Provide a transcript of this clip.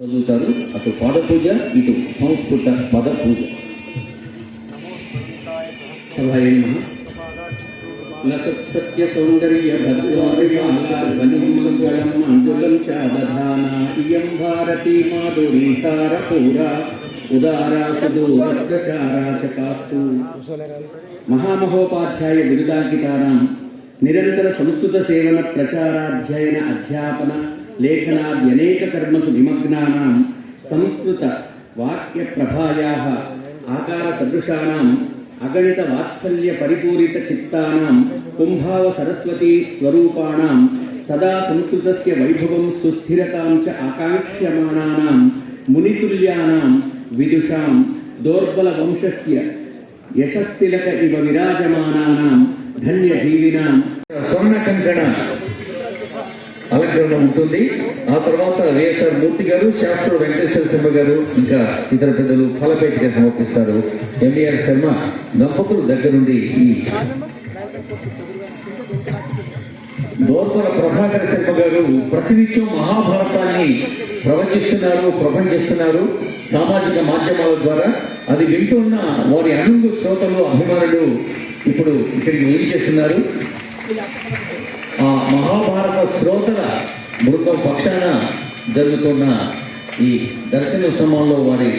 చదువుతారు అటు పాద పూజ ఇటు సంస్కృత పద పూజ. సత్య సౌందర్య భద్రవాదిమాలాధ్వనిం మంగళం చ దధానా ఇయం భారతీ మాధురీ సారపూరా ఉదారా సుదూరచారా చకాస్తు మహామహోపాధ్యాయ బిరుదాంకితానాం నిరంతర సంస్కృత సేవన ప్రచారాధ్యయన అధ్యాపన लेखनाद्यनेककर्मसु निमग्नानां संस्कृतवाक्यप्रभायाः आकारसदृशानाम् अगणितवात्सल्यपरिपूरितचित्तानां, कुम्भावसरस्वतीस्वरूपाणां सदा संस्कृतस्य वैभवं सुस्थिरतां च आकाङ्क्ष्यमाणानां मुनितुल्यानां, विदुषां, दौर्बलवंशस्य यशस्तिलक इव विराजमानानां, धन्यजीविनां। स्वर्णकङ्कण అలంకరణ ఉంటుంది. ఆ తర్వాత వైఎస్ఆర్ మూర్తి గారు శాస్త్ర వెంకటేశ్వర శర్మ గారు ఇంకా ఇతర పెద్దలు ఫలపేటిక సమర్పిస్తారు. ఎంబీఆర్ శర్మ దంపతులు దగ్గర నుండి ఈ దోర్పల ప్రభాకర శర్మ గారు ప్రతినిత్యం మహాభారతాన్ని ప్రవచిస్తున్నారు ప్రపంచిస్తున్నారు. సామాజిక మాధ్యమాల ద్వారా అది వింటున్న వారి అనుంగు శ్రోతలు అభిమానులు ఇప్పుడు ఇక్కడికి ఏం చేస్తున్నారు? ఆ మహాభారత శ్రోతల మృతం పక్షాన జరుగుతున్న ఈ దర్శనోత్సవంలో వారి